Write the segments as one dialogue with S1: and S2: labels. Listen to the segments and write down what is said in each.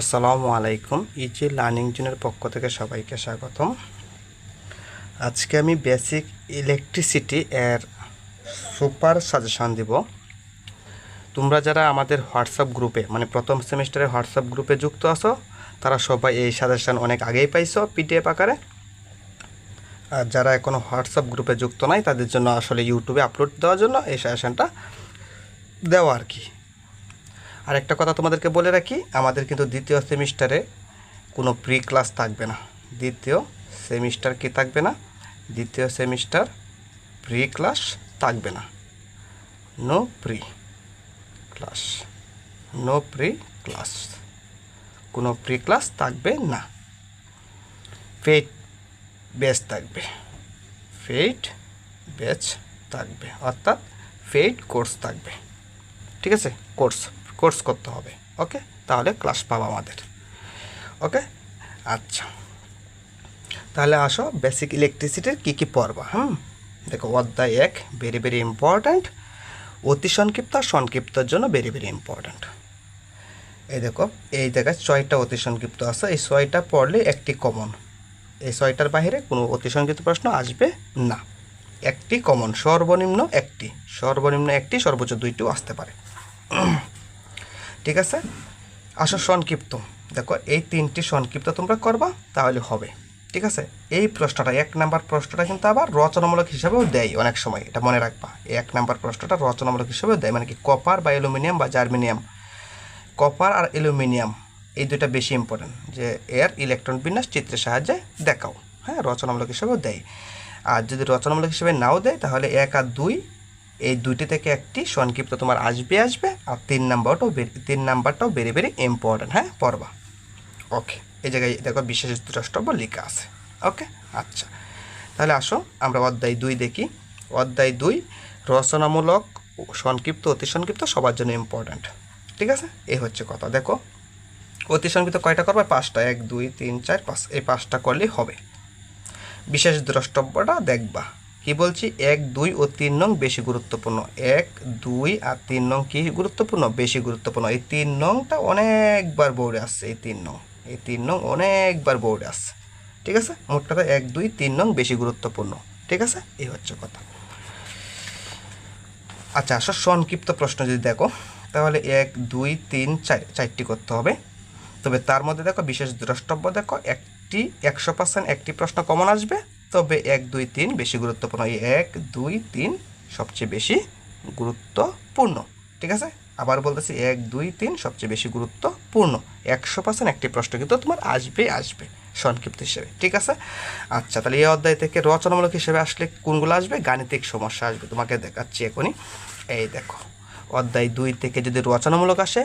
S1: আসসালামু আলাইকুম easy learning জোনের পক্ষ থেকে সবাইকে স্বাগতম। আজকে আমি বেসিক ইলেকট্রিসিটি এর সুপার সাজেশন দিব। তোমরা যারা আমাদের হোয়াটসঅ্যাপ গ্রুপে মানে প্রথম সেমিস্টারের হোয়াটসঅ্যাপ গ্রুপে যুক্ত আছো, তারা সবাই এই সাজেশন অনেক আগেই পাইছো পিডিএফ আকারে। আর যারা এখনও হোয়াটসঅ্যাপ গ্রুপে যুক্ত নাই, তাদের জন্য আসলে ইউটিউবে আপলোড দেওয়ার জন্য এই সাজেশনটা দেওয়া আর কি। আর একটা কথা তোমাদেরকে বলে রাখি, আমাদের কিন্তু দ্বিতীয় সেমিস্টারে কোনো প্রি ক্লাস থাকবে না। দ্বিতীয় সেমিস্টার কি থাকবে না? দ্বিতীয় সেমিস্টার প্রি ক্লাস থাকবে না। No pre class no pre class কোনো প্রি ক্লাস থাকবে না। ফেট বেচ থাকবে। ফেট বেচ থাকবে, অর্থাৎ ফেট কোর্স থাকবে। ঠিক আছে? কোর্স কোর্স করতে হবে, ওকে? তাহলে ক্লাস পাবো আমাদের, ওকে? আচ্ছা তাহলে আসো বেসিক ইলেকট্রিসিটির কী কী পড়বা, হুম? দেখো, অধ্যায় এক ভেরি ভেরি ইম্পর্ট্যান্ট অতি সংক্ষিপ্ত আর সংক্ষিপ্তর জন্য ভেরি ভেরি ইম্পর্ট্যান্ট এই দেখো, এই জায়গায় ছয়টা অতি সংক্ষিপ্ত আছে, এই ছয়টা পড়লে একটি কমন এই ছয়টার বাইরে কোনো অতি সংক্ষিপ্ত প্রশ্ন আসবে না। একটি কমন সর্বনিম্ন একটি সর্বনিম্ন একটি, সর্বোচ্চ দুইটিও আসতে পারে। ঠিক আছে? আসো, সংক্ষিপ্ত। দেখো, এই তিনটি সংক্ষিপ্ত তোমরা করবা, তাহলে হবে। ঠিক আছে? এই প্রশ্নটা, এক নাম্বার প্রশ্নটা কিন্তু আবার রচনামূলক হিসাবেও দেয় অনেক সময়, এটা মনে রাখবা। এক নাম্বার প্রশ্নটা রচনামূলক হিসাবেও দেয় মানে কি কপার বা অ্যালুমিনিয়াম বা জার্মিনিয়াম। কপার আর অ্যালুমিনিয়াম, এই দুইটা বেশি ইম্পর্টেন্ট যে এর ইলেকট্রন বিন্যাস চিত্রের সাহায্যে দেখাও। হ্যাঁ রচনামূলক হিসাবেও দেয়। আর যদি রচনামূলক হিসেবে নাও দেয়, তাহলে এক আর দুই এই দুইটি থেকে একটি সংক্ষিপ্ত তোমার আসবে আসবে আর তিন নাম্বারটাও তিন নাম্বারটাও বেরি বেরি ইম্পর্টেন্ট হ্যাঁ? পড়বা। ওকে এই জায়গায় দেখো বিশেষ দ্রষ্টব্য লেখা আছে। ওকে আচ্ছা। তাহলে আসো, আমরা অধ্যায় দুই দেখি। অধ্যায় দুই, রচনামূলক সংক্ষিপ্ত, অতি সংক্ষিপ্ত সবার জন্য ইম্পর্ট্যান্ট ঠিক আছে? এই হচ্ছে কথা। দেখো, অতি সংক্ষিপ্ত কয়টা করবে? পাঁচটা। এক, দুই, তিন, চার, পাঁচ। এই পাঁচটা করলেই হবে। বিশেষ দ্রষ্টব্যটা দেখবা। কি বলছি? এক, দুই ও তিন নং বেশি গুরুত্বপূর্ণ। এক, দুই আর তিন নং কি গুরুত্বপূর্ণ? বেশি গুরুত্বপূর্ণ। এই তিন নংটা অনেকবার বোর্ডে আসছে, এই তিন নং। এই তিন নং অনেকবার বোর্ডে আসছে। ঠিক আছে? মোট কথা এক, দুই, তিন নং বেশি গুরুত্বপূর্ণ। ঠিক আছে? এই হচ্ছে কথা। আচ্ছা আসো সংক্ষিপ্ত প্রশ্ন যদি দেখো, তাহলে এক, দুই, তিন, চার, চারটি করতে হবে। তবে তার মধ্যে দেখো বিশেষ দ্রষ্টব্য দেখো, একটি একশো পার্সেন্ট একটি প্রশ্ন কমন আসবে। তবে এক, দুই, তিন বেশি গুরুত্বপূর্ণ। এই এক, দুই, তিন সবচেয়ে বেশি গুরুত্বপূর্ণ। ঠিক আছে? আবার বলতেছি এক, দুই, তিন সবচেয়ে বেশি গুরুত্বপূর্ণ। একশো পার্সেন্ট একটি প্রশ্ন কিন্তু তোমার আসবে আসবে সংক্ষিপ্ত হিসেবে। ঠিক আছে? আচ্ছা তাহলে এই অধ্যায় থেকে রচনামূলক হিসেবে আসলে কোনগুলো আসবে? গাণিতিক সমস্যা আসবে, তোমাকে দেখাচ্ছি এখনই। এই দেখো, অধ্যায় দুই থেকে যদি রচনামূলক আসে,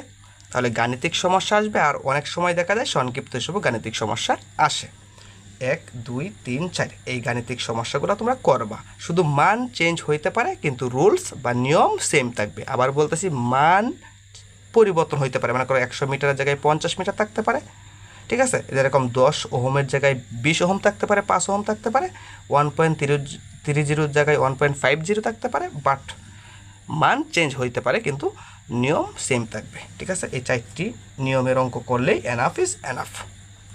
S1: তাহলে গাণিতিক সমস্যা আসবে, আর অনেক সময় দেখা যায় সংক্ষিপ্ত হিসেবে গাণিতিক সমস্যা আসে। এক, দুই, তিন, চার। এই গাণিতিক সমস্যাগুলো তোমরা করবা। শুধু মান চেঞ্জ হইতে পারে, কিন্তু রুলস বা নিয়ম সেম থাকবে। আবার বলতেছি, মান পরিবর্তন হইতে পারে। মানে করো একশো মিটারের জায়গায় পঞ্চাশ মিটার থাকতে পারে। ঠিক আছে? যেরকম দশ ওহমের জায়গায় বিশ ওহম থাকতে পারে, পাঁচ ওহম থাকতে পারে। ওয়ান পয়েন্ট থ্রি জিরোর জায়গায় ওয়ান পয়েন্ট ফাইভ জিরো থাকতে পারে। বাট মান চেঞ্জ হইতে পারে, কিন্তু নিয়ম সেম থাকবে। ঠিক আছে? এই চারটি নিয়মের অঙ্ক করলেই এনাফ ইজ এনাফ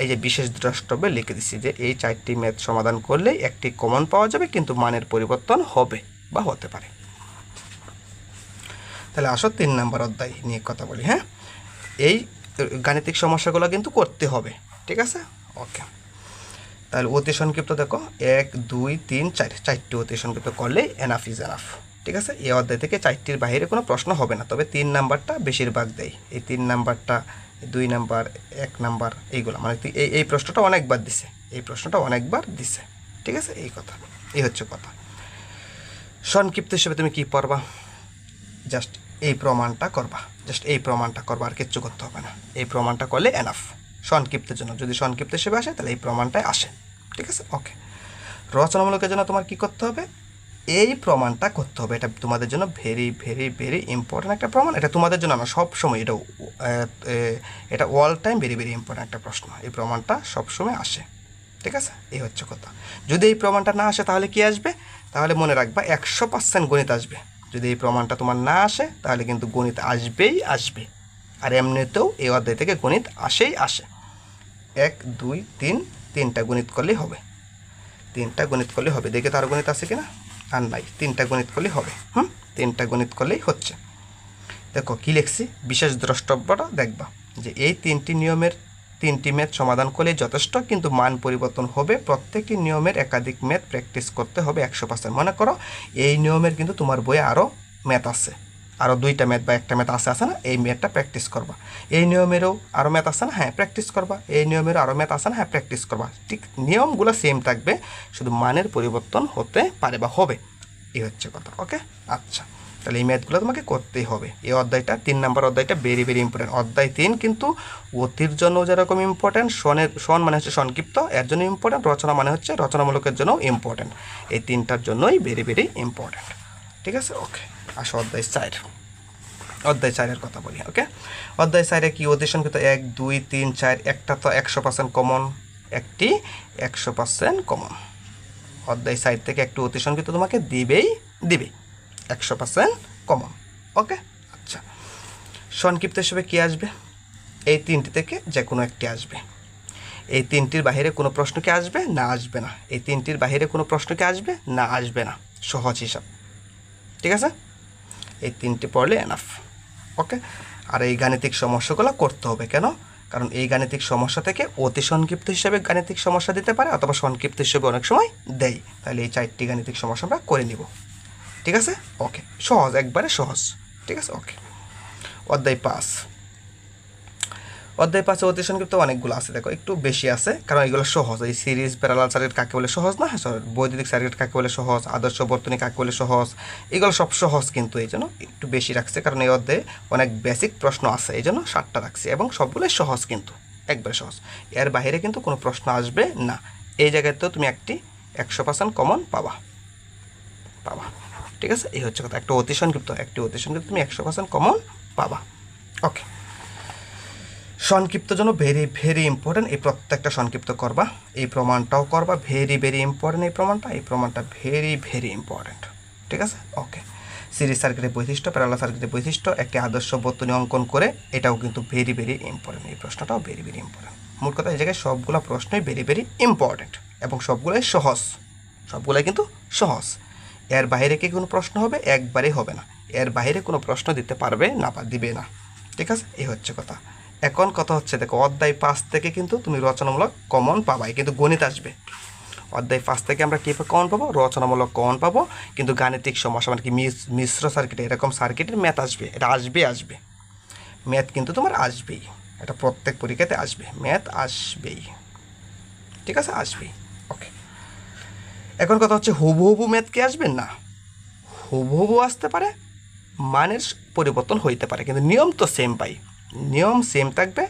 S1: এই যে বিশেষ দ্রষ্টব্যে লিখে দিচ্ছি যে এই চারটি ম্যাথ সমাধান করলেই একটি কমন পাওয়া যাবে, কিন্তু মানের পরিবর্তন হবে বা হতে পারে। তাহলে আসো তিন নাম্বার অধ্যায় নিয়ে কথা বলি হ্যাঁ? এই গাণিতিক সমস্যাগুলো কিন্তু করতে হবে, ঠিক আছে? ওকে। তাহলে অতি সংক্ষিপ্ত দেখো, এক, দুই, তিন, চার, চারটি অতি সংক্ষিপ্ত করলেই এনাফ ইজ এনাফ ঠিক আছে? এই অধ্যায় থেকে চারটির বাইরে কোনো প্রশ্ন হবে না। তবে তিন নাম্বারটা বেশিরভাগ দেয়। এই তিন নাম্বারটা দুই নাম্বার, এক নাম্বার, এইগুলো। মানে এই এই প্রশ্নটা অনেকবার দিছে। এই প্রশ্নটা অনেকবার দিছে। ঠিক আছে? এই কথা। এই হচ্ছে কথা। সংক্ষিপ্ত হিসেবে তুমি কি পড়বা? জাস্ট এই প্রমাণটা করবা। জাস্ট এই প্রমাণটা করবা, আর কিচ্ছু করতে হবে না। এই প্রমাণটা করলে এনাফ সংক্ষিপ্তের জন্য। যদি সংক্ষিপ্ত হিসেবে আসে, তাহলে এই প্রমাণটাই আসে। ঠিক আছে? ওকে রচনামূলকের জন্য তোমার কি করতে হবে? এই প্রমাণটা করতে হবে। এটা তোমাদের জন্য ভেরি ভেরি ভেরি ইম্পর্ট্যান্ট একটা প্রমাণ। এটা তোমাদের জন্য না সব সময় এটা এটা all time very very important একটা প্রশ্ন। এই প্রমাণটা সবসময় আসে। ঠিক আছে? এই হচ্ছে কথা। যদি এই প্রমাণটা না আসে তাহলে কি আসবে? তাহলে মনে রাখবা একশো পার্সেন্ট গণিত আসবে। যদি এই প্রমাণটা তোমার না আসে, তাহলে কিন্তু গণিত আসবেই আসবে। আর এমনিতেও এই অধ্যায় থেকে গণিত আসেই আসে। এক, দুই, তিন, তিনটা গণিত করলেই হবে। তিনটা গণিত করলেই হবে। দেখে তার গণিত আছে কিনা? আর নাই তিনটা গণিত করলেই হবে। হুম? তিনটা গণিত করলেই হচ্ছে। দেখো, কী লিখছি? বিশেষ দ্রষ্টব্যটা দেখবা যে এই তিনটি নিয়মের তিনটি ম্যাথ সমাধান করলে যথেষ্ট, কিন্তু মান পরিবর্তন হবে। প্রত্যেকটি নিয়মের একাধিক ম্যাথ প্র্যাকটিস করতে হবে একশো পার্সেন্ট। মনে করো, এই নিয়মের কিন্তু তোমার বইয়ে আরও ম্যাথ আছে। আরও দুইটা ম্যাথ বা একটা ম্যাথ আছে আছে না? এই ম্যাথটা প্র্যাকটিস করবা। এই নিয়মেরও আরও ম্যাথ আছে না? হ্যাঁ প্র্যাকটিস করবা। এই নিয়মেরও আরও ম্যাথ আছে না? হ্যাঁ প্র্যাকটিস করবা। ঠিক নিয়মগুলো সেম থাকবে, শুধু মানের পরিবর্তন হতে পারে বা হবে। এই হচ্ছে কথা ওকে আচ্ছা তাহলে এই ম্যাথগুলো তোমাকে করতেই হবে। এই অধ্যায়টা, তিন নম্বর অধ্যায়টা ভেরি ভেরি ইম্পর্টেন্ট অধ্যায় তিন কিন্তু অতির জন্য যেরকম ইম্পর্টেন্ট সনের, সন মানে হচ্ছে সংক্ষিপ্ত, এর জন্য ইম্পর্টেন্ট রচনা মানে হচ্ছে রচনামূলকের জন্য ইম্পর্টেন্ট এই তিনটার জন্যই ভেরি ভেরি ইম্পর্টেন্ট ঠিক আছে? ওকে আসো অধ্যায় চার। অধ্যায় চারের কথা বলি ওকে অধ্যায় চারে কি অতি সংক্ষিপ্ত? এক, দুই, তিন, চার, একটা তো একশো পার্সেন্ট কমন একটি একশো পার্সেন্ট কমন অধ্যায় সাইড থেকে একটু অতি সংক্ষিপ্ত তোমাকে দিবেই, দিবে। একশো পার্সেন্ট কমন ওকে আচ্ছা। সংক্ষিপ্ত হিসেবে কী আসবে? এই তিনটি থেকে যে কোনো একটি আসবে। এই তিনটির বাইরে কোনো প্রশ্ন কি আসবে? না আসবে না। এই তিনটির বাইরে কোনো প্রশ্ন কি আসবে? না আসবে না। সহজ হিসাব। ঠিক আছে? এই তিনটি পড়লে এনাফ ওকে আর এই গাণিতিক সমস্যাগুলো করতে হবে কেন? কারণ এই গাণিতিক সমস্যা থেকে অতি সংক্ষিপ্ত হিসেবে গাণিতিক সমস্যা দিতে পারে অথবা সংক্ষিপ্ত হিসেবে অনেক সময় দেয়। তাহলে এই চারটি গাণিতিক সমস্যা আমরা করে নিব। ঠিক আছে? ওকে সহজ, একবারে সহজ। ঠিক আছে? ওকে অধ্যায় পাঁচ। অধ্যায় পাঁচে অতি সংক্ষিপ্ত অনেকগুলো আছে, দেখো, একটু বেশি আছে, কারণ এগুলো সহজ। এই সিরিজ প্যারালাল সার্কিট কাকে বলে সহজ? না বৈদ্যুতিক সার্কিট কাকে বলে সহজ, আদর্শ বর্তনী কাকে বলে সহজ, এগুলো সব সহজ কিন্তু, এই জন্য একটু বেশি রাখছে, কারণ এই অধ্যায়ে অনেক বেসিক প্রশ্ন আছে, এই জন্য ষাটটা রাখছে, এবং সবগুলোই সহজ কিন্তু, একবারে সহজ। এর বাইরে কিন্তু কোনো প্রশ্ন আসবে না। এই জায়গাতেও তুমি একটি একশো পার্সেন্ট কমন পাবা। পাবা। ঠিক আছে? এই হচ্ছে কথা। একটা অতি সংক্ষিপ্ত একটি অতি সংক্ষিপ্ত তুমি একশো পার্সেন্ট কমন পাবা। ওকে সংক্ষিপ্ত জন্য ভেরি ভেরি ইম্পর্টেন্ট এই প্রত্যেকটা সংক্ষিপ্ত করবা। এই প্রমাণটাও করবা ভেরি ভেরি ইম্পর্টেন্ট এই প্রমাণটা এই প্রমাণটা ভেরি ভেরি ইম্পর্টেন্ট ঠিক আছে? ওকে সিরিজ সার্কিটের বৈশিষ্ট্য প্যারালা সার্কিটের বৈশিষ্ট্য, একটি আদর্শ বর্তনী অঙ্কন করে এটাও কিন্তু ভেরি ভেরি ইম্পর্টেন্ট এই প্রশ্নটাও ভেরি ভেরি ইম্পর্টেন্ট মূল কথা এই জায়গায় সবগুলো প্রশ্নই ভেরি ভেরি ইম্পর্টেন্ট এবং সবগুলোই সহজ। সবগুলোই কিন্তু সহজ। এর বাইরে কি কোনো প্রশ্ন হবে? একবারেই হবে না। এর বাইরে কোনো প্রশ্ন দিতে পারবে না বা দিবে না। ঠিক আছে? এই হচ্ছে কথা। এখন কথা হচ্ছে, দেখো, অধ্যায় পাঁচ থেকে কিন্তু তুমি রচনামূলক কমন পাবাই, কিন্তু গণিত আসবে। অধ্যায় পাঁচ থেকে আমরা কী কমন পাবো? রচনামূলক কমন পাবো, কিন্তু গাণিতিক সমস্যা মানে কি মিশ্র সার্কিটে এরকম সার্কিটের ম্যাথ আসবে। এটা আসবে আসবে। ম্যাথ কিন্তু তোমার আসবেই। এটা প্রত্যেক পরীক্ষাতে আসবে। ম্যাথ আসবেই। ঠিক আছে? আসবেই। ওকে এখন কথা হচ্ছে, হুবহু হুবু ম্যাথ কি আসবে? না। হুবহু আসতে পারে, মানের পরিবর্তন হইতে পারে, কিন্তু নিয়ম তো সেম পাই। নিয়ম সেম থাকবে,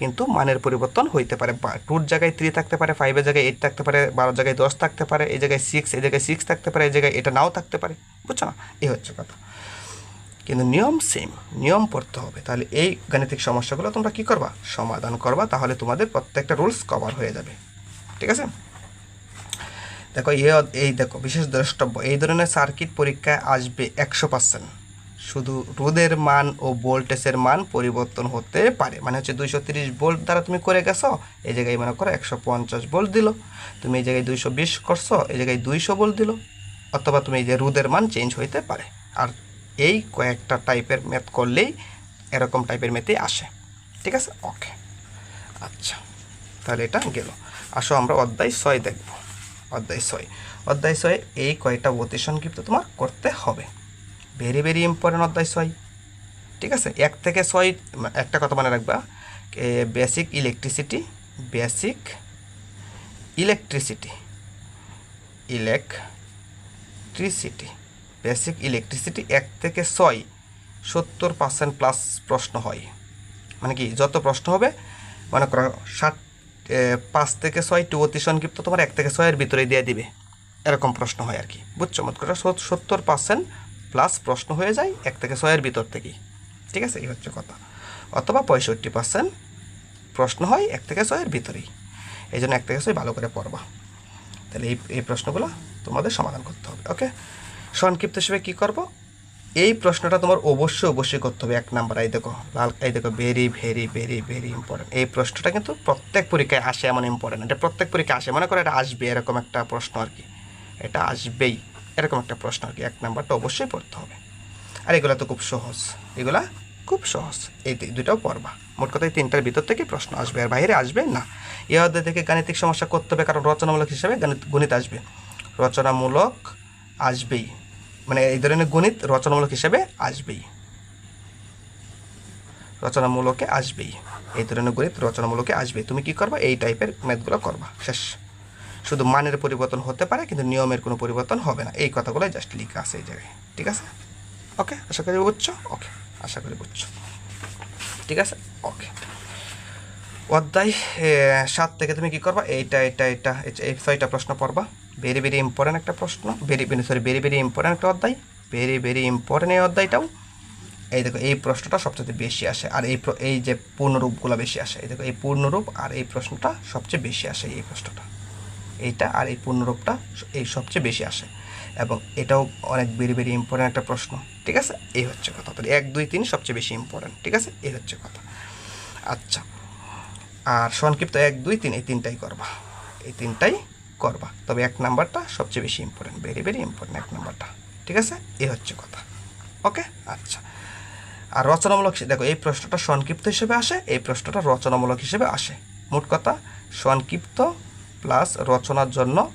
S1: কিন্তু মানের পরিবর্তন হইতে পারে। টুর জায়গায় থ্রি থাকতে পারে ফাইভের জায়গায় এইট থাকতে পারে, বারো জায়গায় দশ থাকতে পারে, এই জায়গায় সিক্স এই জায়গায় সিক্স থাকতে পারে, এই জায়গায় এটা নাও থাকতে পারে। বুঝছ না? এই হচ্ছে কথা। কিন্তু নিয়ম সেম নিয়ম পড়তে হবে। তাহলে এই গাণিতিক সমস্যাগুলো তোমরা কী করবা? সমাধান করবা, তাহলে তোমাদের প্রত্যেকটা রুলস কভার হয়ে যাবে। ঠিক আছে? দেখো, এই দেখো, বিশেষ দ্রষ্টব্য। এই ধরনের সার্কিট পরীক্ষায় আসবে একশো পার্সেন্ট শুধু রোদের মান ও ভোল্টেজের মান পরিবর্তন হতে পারে। মানে হচ্ছে দুইশো তিরিশ ভোল্ট দ্বারা তুমি করে গেছো, এই জায়গায় মনে করো একশো পঞ্চাশ ভোল্ট দিল। তুমি এই জায়গায় দুইশো বিশ করছ, এই জায়গায় দুইশো ভোল্ট দিল। অথবা তুমি এই যে রোদের মান চেঞ্জ হইতে পারে। আর এই কয়েকটা টাইপের ম্যাথ করলেই এরকম টাইপের ম্যাথই আসে। ঠিক আছে? ওকে আচ্ছা তাহলে এটা গেল। আসো আমরা অধ্যায় ছয় দেখব। অধ্যায় ছয়। অধ্যায় ছয় এই কয়টা অতি সংক্ষিপ্ত তোমার করতে হবে। ভেরি ভেরি ইম্পর্টেন্ট অধ্যায় ছয়। ঠিক আছে? এক থেকে ছয়, একটা কথা মনে রাখবা basic electricity basic electricity electricity basic electricity এক থেকে ছয়, সত্তর পার্সেন্ট প্লাস প্রশ্ন হয়। মানে কি, যত প্রশ্ন হবে, মনে করো ষাট পাঁচ থেকে ছয় টু অতি সংক্ষিপ্ত তোমার এক থেকে ছয়ের ভিতরে দিয়ে দিবে। এরকম প্রশ্ন হয় আর কি। বুঝছ? মত করে সত্তর পার্সেন্ট প্লাস প্রশ্ন হয়ে যায় এক থেকে ছয়ের ভিতর থেকেই ঠিক আছে? এই হচ্ছে কথা। অথবা পঁয়ষট্টি পার্সেন্ট প্রশ্ন হয় এক থেকে ছয়ের ভিতরেই। এই জন্য এক থেকে ছয় ভালো করে পড়বা। তাহলে এই এই প্রশ্নগুলো তোমাদের সমাধান করতে হবে, ওকে? সংক্ষিপ্ত হিসেবে কী করব? এই প্রশ্নটা তোমার অবশ্যই অবশ্যই করতে হবে। এক নাম্বার, এই দেখো, লাল, এই দেখো very very very very important এই প্রশ্নটা কিন্তু প্রত্যেক পরীক্ষায় আসে এমন ইম্পর্টেন্ট এটা প্রত্যেক পরীক্ষায় আসে। মনে করো এটা আসবে এরকম একটা প্রশ্ন আর কি। এটা আসবেই। এরকম একটা প্রশ্ন আর কি, এক নাম্বারটা অবশ্যই পড়তে হবে। আর এগুলো তো খুব সহজ। এগুলা খুব সহজ। এই দু- দুটাও পড়বা। মোট কথা এই তিনটার ভিতর থেকে প্রশ্ন আসবে, আর বাইরে আসবে না। এ অধ্যায় থেকে গাণিতিক সমস্যা করতে হবে, কারণ রচনামূলক হিসাবে গণিত গণিত আসবে। রচনামূলক আসবেই। মানে এই ধরনের গণিত রচনামূলক হিসাবে আসবেই। রচনামূলকে আসবেই। এই ধরনের গণিত রচনামূলকে আসবে তুমি কি করবা? এই টাইপের ম্যাথগুলো করবা। শেষ। শুধু মানের পরিবর্তন হতে পারে, কিন্তু নিয়মের কোনো পরিবর্তন হবে না। এই কথাগুলো জাস্ট লিখা আছে এই জায়গায়। ঠিক আছে? ওকে আশা করি বুঝছ? ওকে আশা করি বুঝছ। ঠিক আছে? ওকে অধ্যায় সাত থেকে তুমি কি করবা? এইটা এটা এটা এই- ছয়টা প্রশ্ন পড়বা। ভেরি ভেরি ইম্পর্টেন্ট একটা প্রশ্ন। Very sorry very very important একটা অধ্যায়। ভেরি ভেরি ইম্পর্টেন্ট এই অধ্যায়টাও। এই দেখো, এই প্রশ্নটা সবচেয়ে বেশি আসে। আর এই এই যে পূর্ণরূপগুলো বেশি আসে। এই দেখো, এই পূর্ণরূপ আর এই প্রশ্নটা সবচেয়ে বেশি আসে এই প্রশ্নটা। এইটা আর এই পূর্ণরূপটা এই সবচেয়ে বেশি আসে। এবং এটাও অনেক ভেরি ভেরি ইম্পর্টেন্ট একটা প্রশ্ন, ঠিক আছে? এই হচ্ছে কথা। তাহলে এক, দুই, তিন সবচেয়ে বেশি ইম্পর্টেন্ট ঠিক আছে? এই হচ্ছে কথা। আচ্ছা আর সংক্ষিপ্ত এক, দুই, তিন, এই তিনটাই করবা। এই তিনটাই করবা। তবে এক নাম্বারটা সবচেয়ে বেশি ইম্পর্টেন্ট ভেরি ভেরি ইম্পর্টেন্ট এক নাম্বারটা, ঠিক আছে? এই হচ্ছে কথা। ওকে? আচ্ছা আর রচনামূলক দেখো, এই প্রশ্নটা সংক্ষিপ্ত হিসেবে আসে, এই প্রশ্নটা রচনামূলক হিসেবে আসে। মোট কথা, সংক্ষিপ্ত প্লাস রচনার জন্য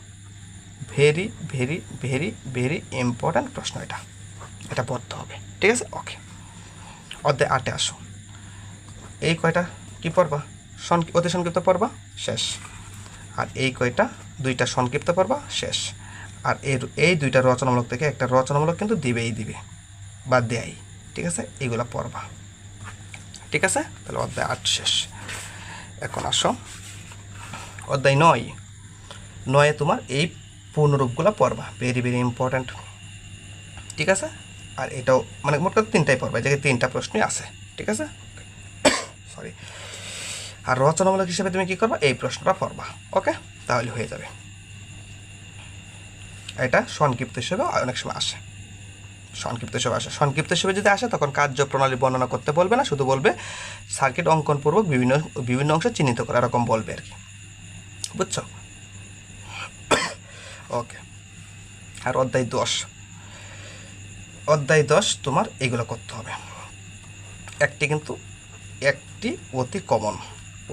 S1: very very very very important প্রশ্ন এটা। এটা পড়তে হবে। ঠিক আছে? ওকে অধ্যায় আটে আসো। এই কয়টা? কি পড়বা? সংক্ষি- অতি সংক্ষিপ্ত পড়বা? শেষ। আর এই কয়টা? দুইটা সংক্ষিপ্ত পড়বা? শেষ। আর এর এই দুইটা রচনামূলক থেকে একটা রচনামূলক কিন্তু দিবেই দিবে। বা দেয় ঠিক আছে? এইগুলো পড়বা। ঠিক আছে? তাহলে অধ্যায় আট শেষ। এখন আসো। অধ্যায় নয়। নয়ে তোমার এই পূর্ণরূপগুলো পড়বা। ভেরি ভেরি ইম্পর্ট্যান্ট ঠিক আছে? আর এটাও মানে মোট কথা তিনটাই পড়বা জায়গায় তিনটা প্রশ্নই আছে। ঠিক আছে? সরি আর রচনামূলক হিসেবে তুমি কি করবা? এই প্রশ্নটা পড়বা। ওকে তাহলে হয়ে যাবে। এটা সংক্ষিপ্ত হিসেবে অনেক সময় আসে। সংক্ষিপ্ত হিসেবে আসে। সংক্ষিপ্ত হিসেবে যদি আসে, তখন কার্যপ্রণালী বর্ণনা করতে বলবে না, শুধু বলবে সার্কিট অঙ্কনপূর্বক বিভিন্ন বিভিন্ন অংশে চিহ্নিত করা, এরকম বলবে আর কি। বুঝছ? ওকে আর অধ্যায় দশ। অধ্যায় দশ তোমার এগুলো করতে হবে। একটি কিন্তু একটি অতি কমন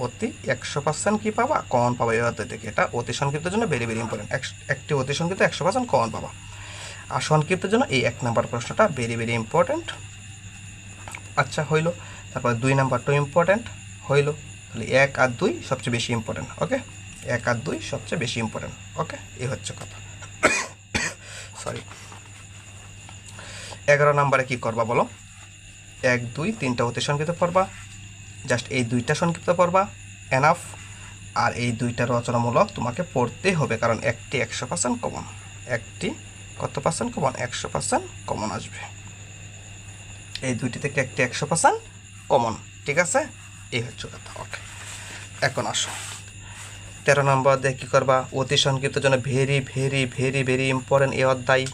S1: অতি একশো পার্সেন্ট কী পাবা? কমন পাবা এই অধ্যায় থেকে। এটা অতি সংক্ষিপ্তের জন্য ভেরি ভেরি ইম্পর্টেন্ট একটি অতি সংক্ষিপ্ত একশো পার্সেন্ট কমন পাবা। আর সংক্ষিপ্তের জন্য এই এক নাম্বার প্রশ্নটা ভেরি ভেরি ইম্পর্ট্যান্ট আচ্ছা হইল। তারপর দুই নাম্বারটাও ইম্পর্ট্যান্ট হইল। তাহলে এক আর দুই সবচেয়ে বেশি ইম্পর্ট্যান্ট ওকে এক আর দুই সবচেয়ে বেশি ইম্পর্ট্যান্ট ওকে এই হচ্ছে কথা। সরি এগারো নাম্বারে কি করবা বলো? এক, দুই, তিনটা অতি সংক্ষিপ্ত পড়বা। জাস্ট এই দুইটা সংক্ষিপ্ত পড়বা এনাফ আর এই দুইটা রচনামূলক তোমাকে পড়তেই হবে, কারণ একটি একশো পার্সেন্ট কমন একটি কত পার্সেন্ট কমন একশো পার্সেন্ট কমন আসবে। এই দুইটি থেকে একটি একশো পার্সেন্ট কমন ঠিক আছে? এই হচ্ছে কথা ওকে এখন আসো। তেরো নম্বর দিয়ে কী করবা? অতি সংক্ষিপ্তের জন্য very very very very important এই অধ্যায়।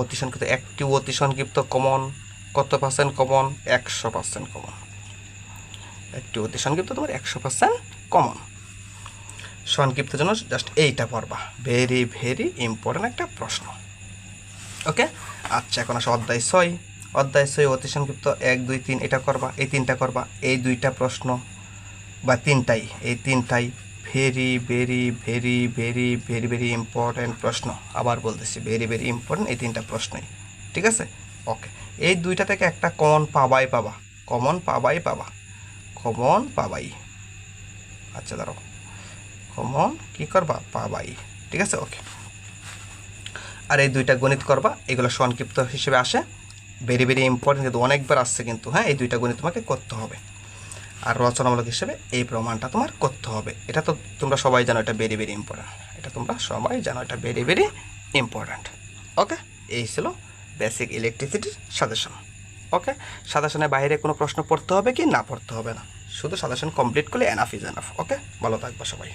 S1: অতি সংক্ষিপ্ত একটি অতি সংক্ষিপ্ত কমন কত পার্সেন্ট কমন একশো পার্সেন্ট কমন একটি অতি সংক্ষিপ্ত তোমার একশো পার্সেন্ট কমন সংক্ষিপ্তের জন্য জাস্ট এইটা পড়বা। ভেরি ভেরি ইম্পর্টেন্ট একটা প্রশ্ন। ওকে আচ্ছা এখন আসো অধ্যায় ছয়। অধ্যায় ছয় অতি সংক্ষিপ্ত এক, দুই, তিন, এটা করবা। এই তিনটা করবা। এই দুইটা প্রশ্ন বা তিনটাই, এই তিনটাই very very very very very very important প্রশ্ন। আবার বলতেছি, ভেরি ভেরি ইম্পর্ট্যান্ট এই তিনটা প্রশ্নই। ঠিক আছে? ওকে এই দুইটা থেকে একটা কমন পাবাই পাবা। কমন পাবাই পাবা। কমন পাবাই আচ্ছা দাঁড়াও। কমন কী করবা? পাবাই ঠিক আছে? ওকে আর এই দুইটা গণিত করবা। এগুলো সংক্ষিপ্ত হিসেবে আসে। ভেরি ভেরি ইম্পর্টেন্ট কিন্তু অনেকবার আসছে কিন্তু হ্যাঁ? এই দুইটা গণিত তোমাকে করতে হবে। আর রচনামূলক হিসেবে এই প্রমাণটা তোমার করতে হবে। এটা তো তোমরা সবাই জানো, এটা ভেরি ভেরি ইম্পর্ট্যান্ট এটা তোমরা সবাই জানো, এটা ভেরি ভেরি ইম্পর্ট্যান্ট ওকে এই ছিল বেসিক ইলেকট্রিসিটির সাজেশন ওকে সাজেশনের বাইরে কোনো প্রশ্ন পড়তে হবে কি না পড়তে হবে না। শুধু সাজেশন কমপ্লিট করলে এনাফ ইজ এনাফ ওকে ভালো থাকবে সবাই।